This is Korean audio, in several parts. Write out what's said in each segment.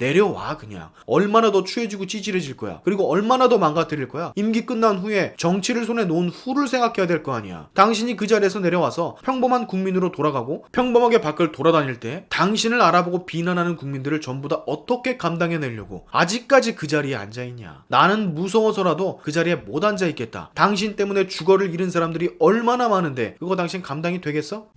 내려와 그냥. 얼마나 더 추해지고 찌질해질 거야. 그리고 얼마나 더 망가뜨릴 거야. 임기 끝난 후에 정치를 손에 놓은 후를 생각해야 될 거 아니야. 당신이 그 자리에서 내려와서 평범한 국민으로 돌아가고 평범하게 밖을 돌아다닐 때 당신을 알아보고 비난하는 국민들을 전부 다 어떻게 감당해내려고 아직까지 그 자리에 앉아있냐. 나는 무서워서라도 그 자리에 못 앉아있겠다. 당신 때문에 주거를 잃은 사람들이 얼마나 많은데 그거 당신 감당이 되겠어?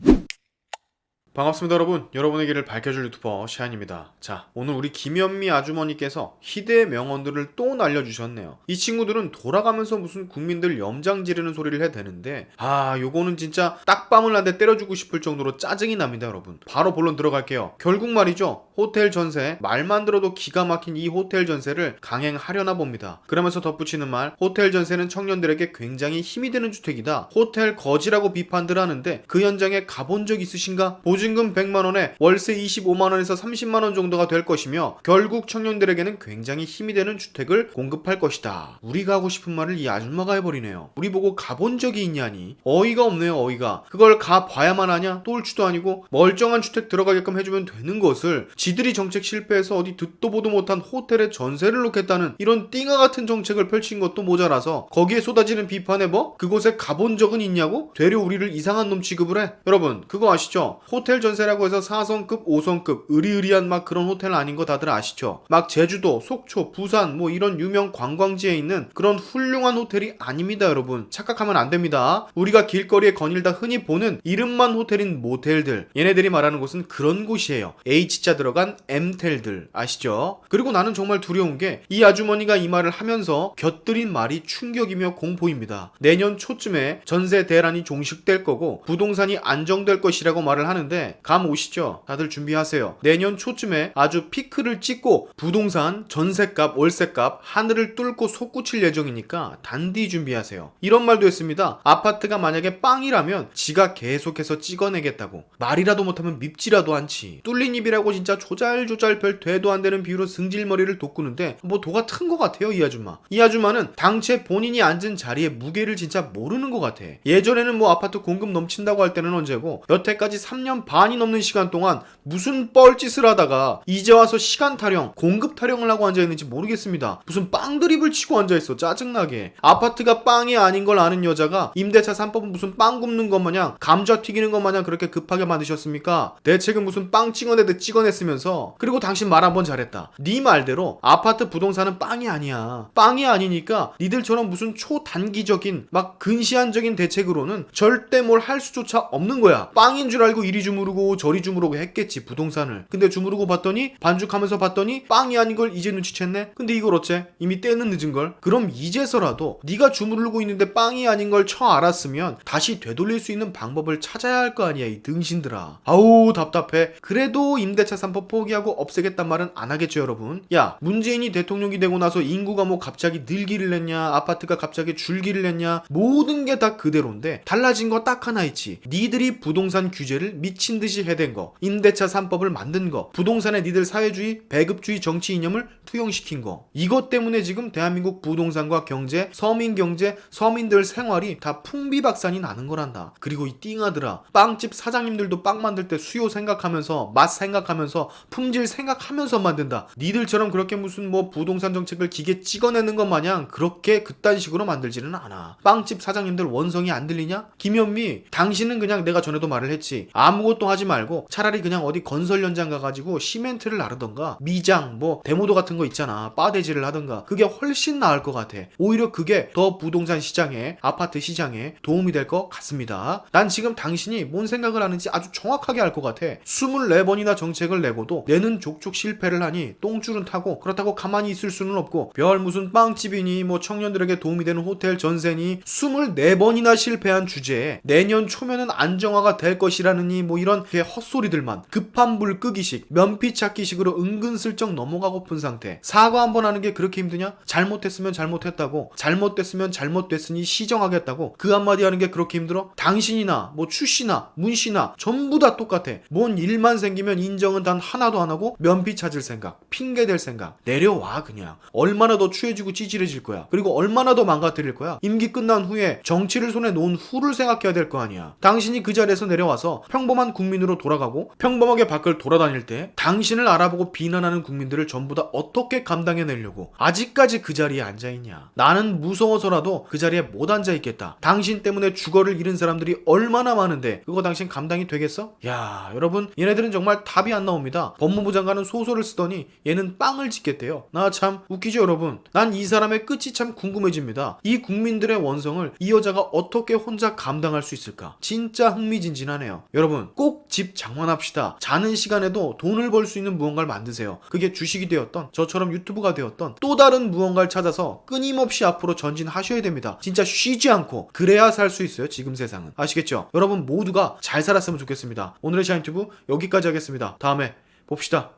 반갑습니다 여러분. 여러분의 길을 밝혀줄 유튜버 샤인입니다. 자 오늘 우리 김현미 아주머니께서 희대의 명언들을 또 날려주셨네요. 이 친구들은 돌아가면서 무슨 국민들 염장 지르는 소리를 해대는데 아 요거는 진짜 딱밤을 한 대 때려주고 싶을 정도로 짜증이 납니다 여러분. 바로 본론 들어갈게요. 결국 말이죠 호텔 전세 말만 들어도 기가 막힌 이 호텔 전세를 강행하려나 봅니다 그러면서 덧붙이는 말 호텔 전세는 청년들에게 굉장히 힘이 되는 주택이다 호텔 거지라고 비판들 하는데 그 현장에 가본 적 있으신가 보증금 100만 원에 월세 25만 원에서 30만 원 정도가 될 것이며 결국 청년들에게는 굉장히 힘이 되는 주택을 공급할 것이다. 우리가 하고 싶은 말을 이 아줌마가 해버리네요. 우리 보고 가본 적이 있냐니. 어이가 없네요, 어이가. 그걸 가봐야만 하냐? 똘추도 아니고 멀쩡한 주택 들어가게끔 해주면 되는 것을 지들이 정책 실패해서 어디 듣도 보도 못한 호텔에 전세를 놓겠다는 이런 띵아 같은 정책을 펼친 것도 모자라서 거기에 쏟아지는 비판에 뭐? 그곳에 가본 적은 있냐고? 되려 우리를 이상한 놈 취급을 해? 여러분, 그거 아시죠? 호텔 전세라고 해서 4성급, 5성급, 으리으리한 막 그런 호텔 아닌 거 다들 아시죠? 막 제주도, 속초, 부산 뭐 이런 유명 관광지에 있는 그런 훌륭한 호텔이 아닙니다, 여러분. 착각하면 안 됩니다. 우리가 길거리에 거닐다 흔히 보는 이름만 호텔인 모텔들. 얘네들이 말하는 곳은 그런 곳이에요. H자 들어 간 M텔들. 아시죠? 그리고 나는 정말 두려운 게 이 아주머니가 이 말을 하면서 곁들인 말이 충격이며 공포입니다. 내년 초쯤에 전세 대란이 종식될 거고 부동산이 안정될 것이라고 말을 하는데 감 오시죠? 다들 준비하세요. 내년 초쯤에 아주 피크를 찍고 부동산, 전세값, 월세값 하늘을 뚫고 솟구칠 예정이니까 단디 준비하세요. 이런 말도 했습니다. 아파트가 만약에 빵이라면 지가 계속해서 찍어내겠다고. 말이라도 못하면 밉지라도 않지. 뚫린 입이라고 진짜 조잘조잘 별 되도 안 되는 비유로 승질머리를 돋구는데 뭐 도가 튼 것 같아요 이 아줌마. 이 아줌마는 당최 본인이 앉은 자리의 무게를 진짜 모르는 것 같아. 예전에는 뭐 아파트 공급 넘친다고 할 때는 언제고 여태까지 3년 반이 넘는 시간 동안 무슨 뻘짓을 하다가 이제 와서 시간 타령, 공급 타령을 하고 앉아있는지 모르겠습니다. 무슨 빵 드립을 치고 앉아있어 짜증나게. 아파트가 빵이 아닌 걸 아는 여자가 임대차 3법은 무슨 빵 굽는 것 마냥 감자 튀기는 것 마냥 그렇게 급하게 만드셨습니까? 대책은 무슨 빵 찍어내듯 찍어냈으면 서 그리고 당신 말 한 번 잘했다. 네 말대로 아파트 부동산은 빵이 아니야. 빵이 아니니까 니들처럼 무슨 초단기적인 막 근시안적인 대책으로는 절대 뭘 할 수조차 없는 거야. 빵인 줄 알고 이리 주무르고 저리 주무르고 했겠지 부동산을. 근데 주무르고 봤더니 반죽하면서 봤더니 빵이 아닌 걸 이제 눈치챘네. 근데 이걸 어째? 이미 때는 늦은 걸. 그럼 이제서라도 네가 주무르고 있는데 빵이 아닌 걸 처 알았으면 다시 되돌릴 수 있는 방법을 찾아야 할 거 아니야 이 등신들아. 아우 답답해. 그래도 임대차 3법 포기하고 없애겠단 말은 안 하겠죠 여러분. 야 문재인이 대통령이 되고 나서 인구가 뭐 갑자기 늘기를 했냐 아파트가 갑자기 줄기를 했냐 모든 게 다 그대로인데 달라진 거 딱 하나 있지. 니들이 부동산 규제를 미친 듯이 해댄 거, 임대차 3법을 만든 거, 부동산에 니들 사회주의, 배급주의 정치 이념을 투영시킨 거. 이것 때문에 지금 대한민국 부동산과 경제, 서민 경제, 서민들 생활이 다 풍비박산이 나는 거란다. 그리고 이 띵하더라. 빵집 사장님들도 빵 만들 때 수요 생각하면서 맛 생각하면서 품질 생각하면서 만든다. 니들처럼 그렇게 무슨 뭐 부동산 정책을 기계 찍어내는 것 마냥 그렇게 그딴 식으로 만들지는 않아. 빵집 사장님들 원성이 안 들리냐? 김현미, 당신은 그냥 내가 전에도 말을 했지. 아무것도 하지 말고 차라리 그냥 어디 건설 현장 가가지고 시멘트를 나르던가 미장 뭐 데모도 같은 거 있잖아. 빠대질을 하던가 그게 훨씬 나을 것 같아. 오히려 그게 더 부동산 시장에 아파트 시장에 도움이 될 것 같습니다. 난 지금 당신이 뭔 생각을 하는지 아주 정확하게 알 것 같아. 24번이나 정책을 내 고도 내는 족족 실패를 하니 똥줄은 타고 그렇다고 가만히 있을 수는 없고 별 무슨 빵집이니 뭐 청년들에게 도움이 되는 호텔 전세니 24번이나 실패한 주제에 내년 초면은 안정화가 될 것이라느니 뭐 이런 게 헛소리들만 급한 불 끄기식 면피 찾기식으로 은근슬쩍 넘어가고픈 상태 사과 한번 하는 게 그렇게 힘드냐? 잘못했으면 잘못했다고 잘못됐으면 잘못됐으니 시정하겠다고 그 한마디 하는 게 그렇게 힘들어? 당신이나 뭐 추씨나 문씨나 전부 다 똑같아 뭔 일만 생기면 인정은 단 하나도 안 하고 면피 찾을 생각 핑계 댈 생각 내려와 그냥 얼마나 더 추해지고 찌질해질 거야 그리고 얼마나 더 망가뜨릴 거야 임기 끝난 후에 정치를 손에 놓은 후를 생각해야 될 거 아니야 당신이 그 자리에서 내려와서 평범한 국민으로 돌아가고 평범하게 밖을 돌아다닐 때 당신을 알아보고 비난하는 국민들을 전부 다 어떻게 감당해내려고 아직까지 그 자리에 앉아있냐. 나는 무서워서라도 그 자리에 못 앉아있겠다. 당신 때문에 주거를 잃은 사람들이 얼마나 많은데 그거 당신 감당이 되겠어? 야 여러분 얘네들은 정말 답이 안 나옵 니다. 법무부 장관은 소설을 쓰더니 얘는 빵을 짓겠대요. 나 참 웃기죠 여러분. 난 이 사람의 끝이 참 궁금해집니다. 이 국민들의 원성을 이 여자가 어떻게 혼자 감당할 수 있을까? 진짜 흥미진진하네요. 여러분 꼭 집 장만합시다. 자는 시간에도 돈을 벌 수 있는 무언가를 만드세요. 그게 주식이 되었던 저처럼 유튜브가 되었던 또 다른 무언가를 찾아서 끊임없이 앞으로 전진하셔야 됩니다. 진짜 쉬지 않고 그래야 살 수 있어요. 지금 세상은 아시겠죠? 여러분 모두가 잘 살았으면 좋겠습니다. 오늘의 샤인튜브 여기까지 하겠습니다. 다음에 봅시다.